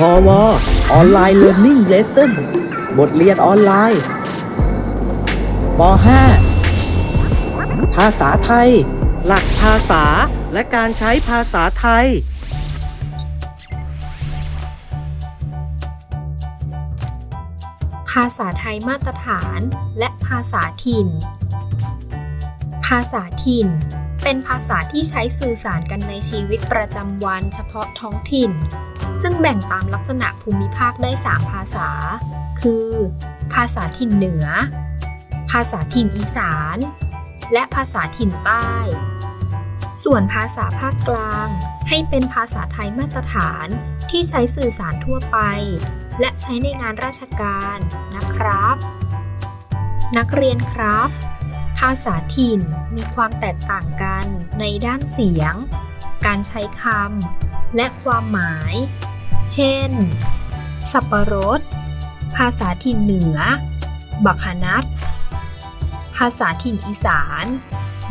พอวออนไลน์เรียน i ิ g เลส s o n บทเรียนออนไลน์ป .5 ภาษาไทย หลักภาษาและการใช้ภาษาไทย ภาษาไทยมาตรฐานและภาษาถิ่น ภาษาถิ่น เป็นภาษาที่ใช้สื่อสารกันในชีวิตประจำวันเฉพาะท้องถิ่น ซึ่งแบ่งตามลักษณะภูมิภาคได้ 3 ภาษา คือ ภาษาถิ่นเหนือ ภาษาถิ่นอีสาน และภาษาถิ่นใต้ ส่วนภาษาภาคกลาง ให้เป็นภาษาไทยมาตรฐานที่ใช้สื่อสารทั่วไป และใช้ในงานราชการนะครับ นักเรียนครับ ภาษาถิ่นมีความแตกต่างกันในด้านเสียง การใช้คำ และความหมาย เช่น สับปะรด ภาษาถิ่นเหนือ บักขนัด ภาษาถิ่นอีสาน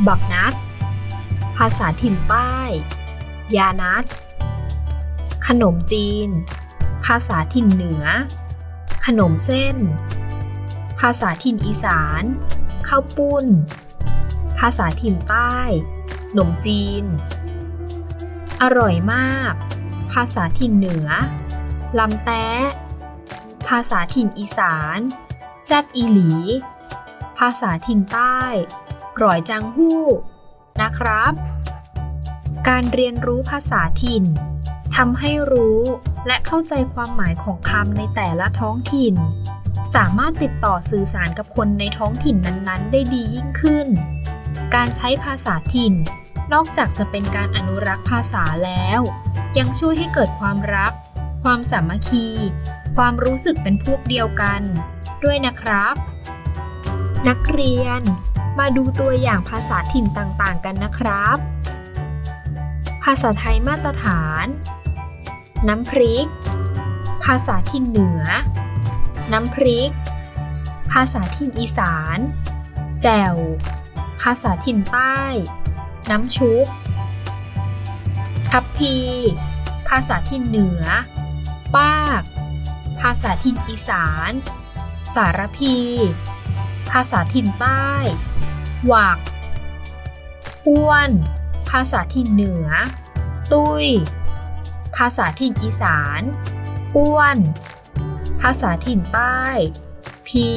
บักนัด ภาษาถิ่นใต้ ยานัด ขนมจีน ภาษาถิ่นเหนือ ขนมเส้น ภาษาถิ่นอีสาน ข้าวปุ้น ภาษาถิ่นใต้ขนมจีน อร่อยมาก ภาษาถิ่นเหนือ ลำแต้ภาษาถิ่นอีสาน แซบอีหลี ภาษาถิ่นใต้กร่อยจังหู้ นะครับ การเรียนรู้ภาษาถิ่นทำให้รู้และเข้าใจความหมายของคำในแต่ละท้องถิ่น สามารถติดต่อสื่อสารกับคนในท้องถิ่นนั้นๆ ได้ดียิ่งขึ้น การใช้ภาษาถิ่น นอกจากจะเป็นการอนุรักษ์ภาษาแล้ว ยังช่วยให้เกิดความรัก ความสามัคคี ความรู้สึกเป็นพวกเดียวกัน ด้วยนะครับ นักเรียน มาดูตัวอย่างภาษาถิ่นต่างๆ กันนะครับ ภาษาไทยมาตรฐาน น้ำพริก ภาษาถิ่นเหนือ น้ำพริก ภาษาถิ่นอีสาน แจ่ว ภาษาถิ่นใต้ น้ำชุบ ทับพี ภาษาถิ่เหนือ ปาก ภาษาถิ่นอีสาน สารพี ภาษาถิ่นใต้ หวัก อ้วน ภาษาถิ่นเหนือ ตุ้ย ภาษาถิ่นอีสาน อ้วน ภาษาถิ่นใต้ พี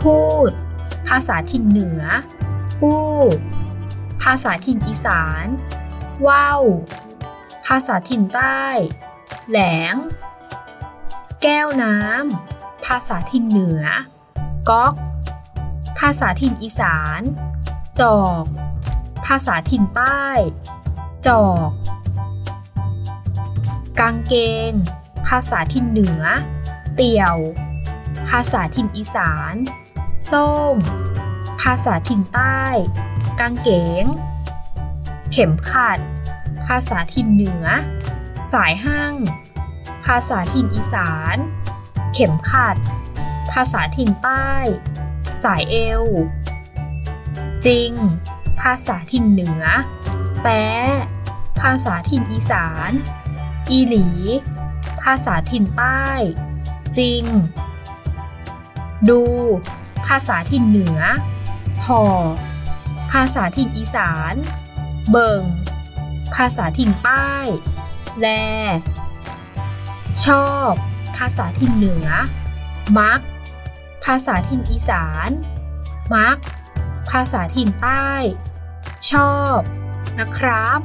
พูด ภาษาถิ่นเหนือ ปู้ภาษาถิ่นอีสาน ว่าว ภาษาถิ่นใต้ แหลง แก้วน้ำ ภาษาถิ่นเหนือ ก๊อก ภาษาถิ่นอีสาน จอก ภาษาถิ่นใต้ จอก กางเกง ภาษาถิ่นเหนือ เตี่ยว ภาษาถิ่นอีสาน ส้ม ภาษาถิ่นใต้ กางเกง เข็มขัด ภาษาถิ่นเหนือ สายห้าง ภาษาถิ่นอีสาน เข็มขัด ภาษาถิ่นใต้ สายเอว จริง ภาษาถิ่นเหนือแต้ภาษาถิ่นอีสาน อีหลี ภาษาถิ่นใต้ จริง ดู ภาษาถิ่นเหนือ พอภาษาถิ่นอีสาน เบิง ภาษาถิ่นใต้ แล ชอบ ภาษาถิ่นเหนือ มัก ภาษาถิ่นอีสาน มัก ภาษาถิ่นใต้ ชอบ นะครับ